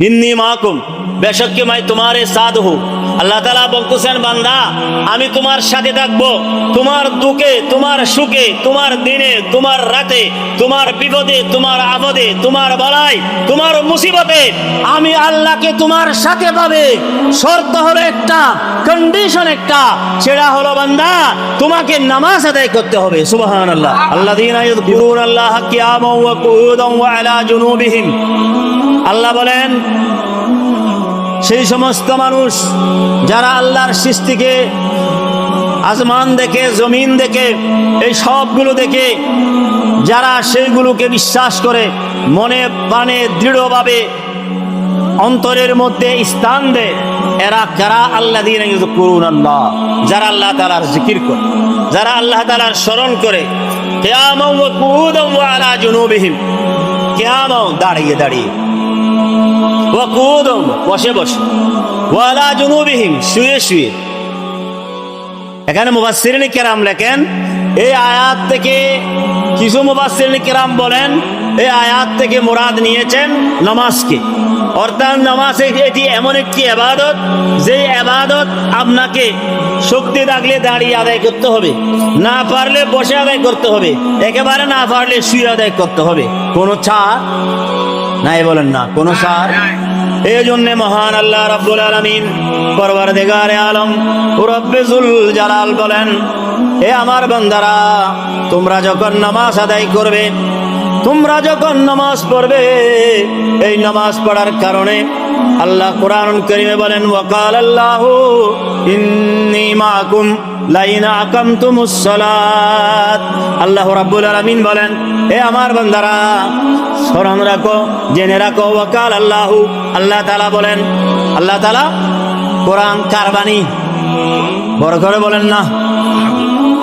ইন্নি মাকুম বেশক কি মাই তোমারে সাদ হু আল্লাহ তালা বলতেছেন, বান্দা, আমি তোমার সাথে থাকব। তোমার দুঃখে, তোমার সুখে, তোমার দিনে, তোমার রাতে, তোমার বিপদে, তোমার আবদে তোমার বলাই তোমার মুসিবতে আমি আল্লাহকে তোমার সাথে পাবে। শর্ত হলো একটা কন্ডিশন একটা, সেটা হলো, বান্দা, তোমাকে নামাজ আদায় করতে হবে। সুবহান আল্লাহ আল্লাহ দিন আল্লাহ কিয়ামা আল্লাহ বলেন সেই সমস্ত মানুষ যারা আল্লাহর সৃষ্টিকে আসমান দেখে, জমিন দেখে, এই সবগুলো দেখে যারা সেইগুলোকে বিশ্বাস করে, মনে প্রাণে দৃঢ়ভাবে অন্তরের মধ্যে স্থান দেয়, এরা কারা? আল্লাহ দিয়ে করুন আল্লাহ। যারা আল্লাহ তালার জিকির করে, যারা আল্লাহ তালার স্মরণ করে আলা দাঁড়িয়ে দাঁড়িয়ে। ওয়াকুদুম বসে বসে। শুয়ে শুয়ে। এখানে কেরাম লেখেন, এই আয়াত থেকে কিছু কেরাম বলেন, এই আয়াত থেকে মুরাদ নিয়েছেন নামাজকে। অর্থাৎ নামাজ এটি এমন একটি এবাদত যে এবাদত আপনাকে শক্তি থাকলে দাঁড়িয়ে আদায় করতে হবে, না পারলে বসে আদায় করতে হবে, একেবারে না পারলে শুয়ে আদায় করতে হবে। কোনো ছাড়? নাই বলেন না, কোন সার? এই জন্য মহান আল্লাহ রাব্বুল আলামিন পরওয়ারদিগারে আলম রব্বিজুল জালাল বলেন এ আমার বান্দারা, তোমরা যখন নামাজ আদায় করবে, তোমরা যখন নামাজ পড়বে, এই নামাজ পড়ার কারণে আল্লাহ কোরআন করিমে বলেন ওয়াকাল আল্লাহ ইন্নী মাকুম। লাইনা আকামতুমুস সালাত। আল্লাহ রাব্বুল আলামিন বলেন, এ আমার বান্দারা, স্মরণ রাখো, জেনে রাখো, ওয়াকাল আল্লাহু। আল্লাহ তাআলা বলেন, আল্লাহ তাআলা কোরআন কারবানি বড় করে বলেন না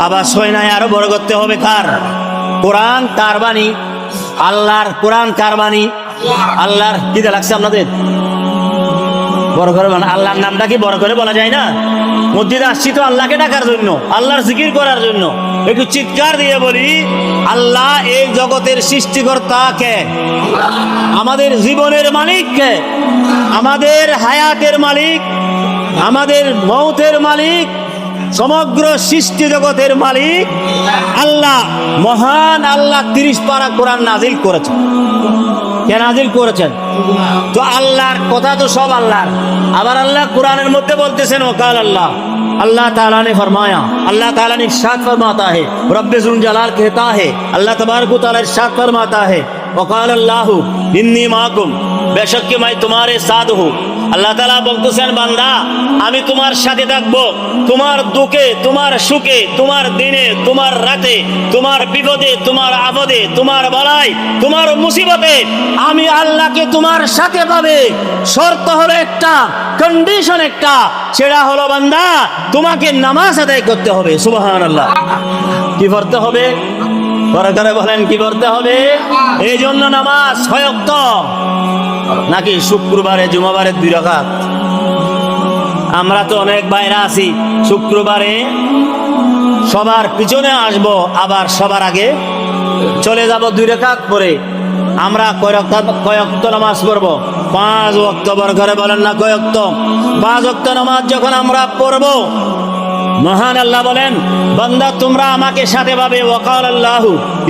আবার সই নাই, আরও বড় করতে হবে কার? কোরআন কারবানি আল্লাহর কোরআন কারবানি আল্লাহর, কি লাগছে আপনাদের? বড় করে আল্লাহর নামটা কি বড় করে বলা যায় না? মসজিদে আসছি তো আল্লাহকে ডাকার জন্য, আল্লাহর জিকির করার জন্য। একটু চিৎকার দিয়ে বলি, আল্লাহ এই জগতের সৃষ্টিকর্তা কে? আমাদের জীবনের মালিক কে? আমাদের হায়াতের মালিক, আমাদের মৌতের মালিক সমগ্র সৃষ্টি জগতের মালিক আল্লাহ, মহান আল্লাহ তিরিশ পারা কোরআন নাজিল করেছেন। কে নাজিল করেছেন? তো আল্লাহর কথা তো সব আল্লাহর। আবার আল্লাহ কোরআনের মধ্যে বলতেছেন, ওকাল আল্লাহ। আল্লাহ تعالیٰ نے فرمایا اللہ تعالیٰ نے ارشاد فرماتا ہے رب ذوالجلال کہتا ہے اللہ تبارک و تعالیٰ ارشاد আমি তোমার সাথে থাকব। তোমার দুঃখে, তোমার সুখে, তোমার দিনে, তোমার রাতে, তোমার বিপদে, তোমার আপদে, তোমার বলাই তোমার মুসিবতে আমি আল্লাহকে তোমার সাথে পাবে। শর্ত হলো একটা কন্ডিশন একটা। সেটা হলো, বান্দা, তোমাকে নামাজ আদায় করতে হবে সুবাহ আল্লাহ কি করতে হবে? সরকারে বলেন, কি করতে হবে? এই জন্য নামাজ সয়ক্ত। নাকি শুক্রবারে, জুমাবারে দুই রাকাত? আমরা তো অনেক বাইরে আছি। শুক্রবারে সবার পিছনে আসব, আবার সবার আগে চলে যাব দুই রেখাত পরে। আমরা কয়ক্ত নামাজ পড়ব? পাঁচ অক্টোবর ঘরে বলেন না কয়ক্ত পাঁচ ওক্ত নামাজ যখন আমরা পড়ব মহান আল্লাহ বলেন, বান্দা, তোমরা আমাকে সাথে পাবে। ওয়াকাল আল্লাহ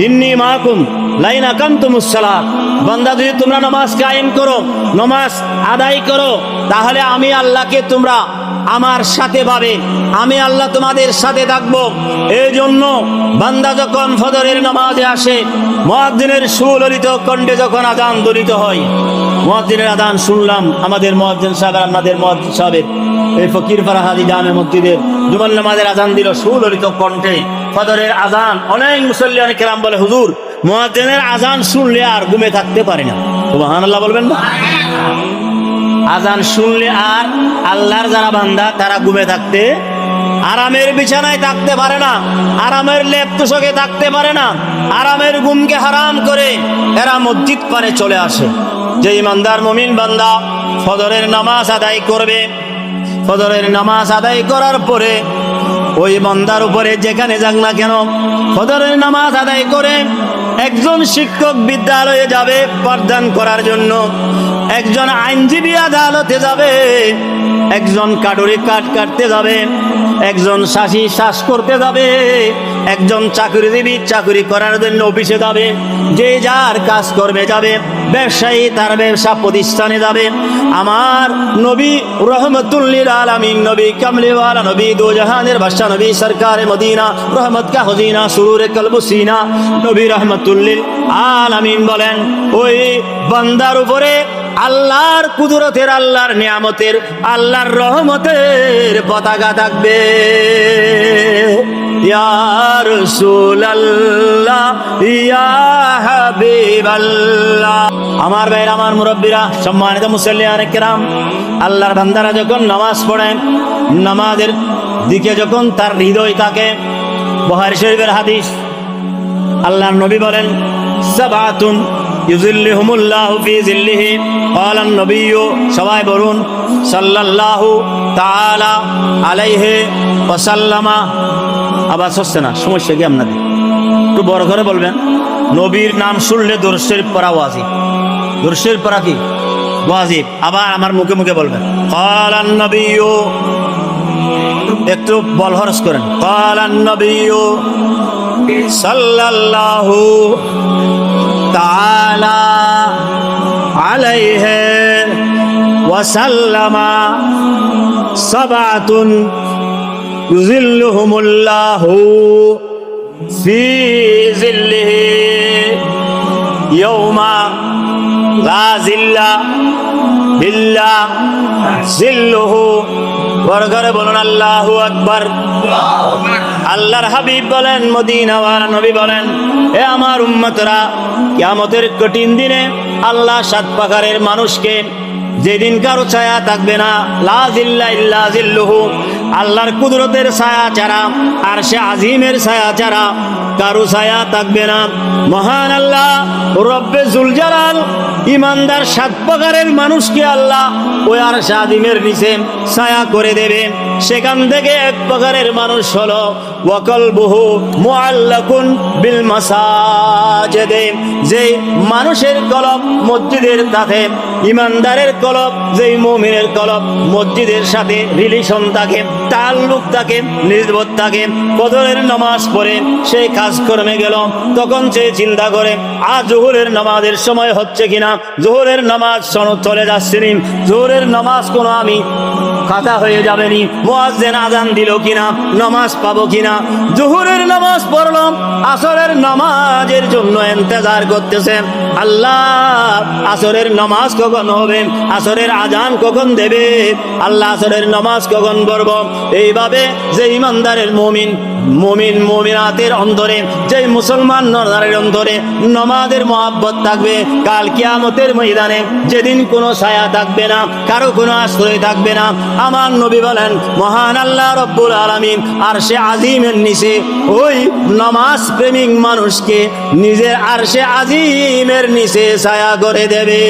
ইন্নি মাকুম লাইন আকান্তুমুসালাত বান্দা, যদি তোমরা নামাজ কায়েম করো, নামাজ আদায় করো, তাহলে আমি আল্লাহকে তোমরা আমার সাথে পাবে। আমি আল্লাহ তোমাদের সাথে থাকব। এই জন্য বান্দা, যখন ফজরের নামাজে আসে মহাদ্দিনের সুললিত কণ্ঠে যখন আদান দলিত হয় মহাদ্দিনের আদান শুনলাম, আমাদের মহাদ্দিন সাহেব আপনাদের মহাদ্দিন সাহেবের এই ফকির ফারাহাদি জামে মসজিদের জুমাল নামাজের আজান দিল সুললিত কণ্ঠে। ফজরের আজান, অনেক মুসল্লি, অনেক কেরাম বলে, হুজুর মহাদ্দিনের আজান শুনলে আর ঘুমে থাকতে পারি না। সুবহানাল্লাহ বলবেন না? আজান শুনলে আর আল্লাহর যারা বান্দা, তারা ঘুমে থাকতে আরামের বিছানায় থাকতে পারে না, আরামের লেপ তুষকে থাকতে পারে না, আরামের ঘুমকে হারাম করে এরা মসজিদ পারে চলে আসে। যে ইমানদার মমিন বান্দা ফজরের নামাজ আদায় করবে, ফজরের নামাজ আদায় করার পরে ওই বান্দার উপরে যেখানে যাক না কেন ফজরের নামাজ আদায় করে একজন শিক্ষক বিদ্যালয়ে যাবে পাঠদান করার জন্য, একজন আইনজীবী আদালতে যাবে, একজন কাটুরি কাট কাটতে যাবে, একজন শাসি শ্বাস করতে যাবে একজন চাকরিজীবী চাকরি করার জন্য অফিসে যাবে, যে যার কাজ করবে যাবে, ব্যবসায়ী তার ব্যবসা প্রতিষ্ঠানে যাবে। আমার নবী রহমতুল্লিল আলমিন, নবী কামলিওয়ালা, নবী দোজাহানের বাদশা, নবী সরকার মদিনা রহমত কা হজিনা, সুরুরে কলবুসিনা নবী রহমতুল্লিল আলামিন বলেন, ওই বান্দার উপরে আল্লাহর কুদরতের, আল্লাহর নিয়ামতের, আল্লাহর রহমতের পতাকা থাকবে। আমার ভাইয়ের, আমার মুরব্বীরা, সম্মানিত মুসল্লিয়ান কেরাম, আল্লাহর বান্দারা যখন নামাজ পড়েন, নামাজের দিকে যখন তার হৃদয় থাকে বহার শরীফের হাদিস, আল্লাহর নবী বলেন, সাবাতুন ইউজিল্লিহুমুল্লাহু ফি জিল্লিহি ক্বালা নবিয়্যু সবাই বলুন, সাল্লাল্লাহু তাআলা আলাইহি ওয়া আবার হচ্ছে না, সমস্যা কি আপনাদের? একটু বড় করে বলবেন। নবীর নাম শুনলে দর্শের পড়া ওয়াজিব। দর্শের পড়া কি? ওয়াজিব। আবার আমার মুখে মুখে বলবেন। ক্বালা নবিয়্যু একটু বল হরস করেন। ক্বালা নবিয়্যু সাল্লাল্লাহু তাআলা আলাইহি ওয়াসাল্লামা সাবাতুন ইউজিল্লুহুমুল্লাহু আল্লাহর হাবিব বলেন, মদিনাওয়ালা নবী বলেন, এ আমার উম্মতরা, কিয়ামতের কঠিন দিনে আল্লাহ সাত পাখারের মানুষকে যেদিন কারও ছায়া থাকবে না, লা জিল্লা ইল্লা জিল্লুহু আল্লাহর কুদরতের ছায়া ছাড়া, আর সে আজিমের ছায়া ছাড়া কারু ছায়া থাকবে না। মহান আল্লাহ রব্বে জুলজালাল, ইমানদার সাত প্রকারের মানুষকে আল্লাহ ওই আর সাদিমের নিচে ছায়া করে দেবে। সেখান থেকে এক প্রকারের মানুষ বহু মুআল্লাকুন বিল মাসাজিদে। যে মানুষের কলব মসজিদের সাথে ইমানদারের কলব, যেই মুমিনের কলব মসজিদের সাথে রিলেশন থাকে, তাল্লুক থাকে নিজবত থাকে। কদরের নামাজ পড়ে, সেই কাজকর্মে গেল, তখন সে চিন্তা করে আজ জোহরের নামাজের সময় হচ্ছে কিনা? জোহরের নামাজ চলে যাচ্ছে জোহরের নামাজ কোনো আমি খাতা হয়ে যাবে নি মোয়াজ্জেন আজান দিল কিনা? নামাজ পাবো কিনা? জোহরের নামাজ পড়লাম, আসরের নামাজের জন্য ইন্তজার করতেছে আল্লাহ, আসরের নামাজ কখন হবে? আসরের আজান কখন দেবে? আল্লাহ আসরের নামাজ কখন পড়ব? এইভাবে যে ইমানদারের মমিন মমিন, মমিনাতের অন্তরে, যে মুসলমান নরনারের অন্তরে নমাজের মহাব্বত থাকবে। কাল কিয়ামতের ময়দানে যেদিন কোনো ছায়া থাকবে না, কারও কোনো আশ্রয় থাকবে না। আমার নবী বলেন, মহান আল্লাহ রব্বুল আলমিন আর সে আজিমের নিচে ওই নমাজ প্রেমিক মানুষকে নিজের আর সে আজিমের নিচে ছায়া করে দেবে।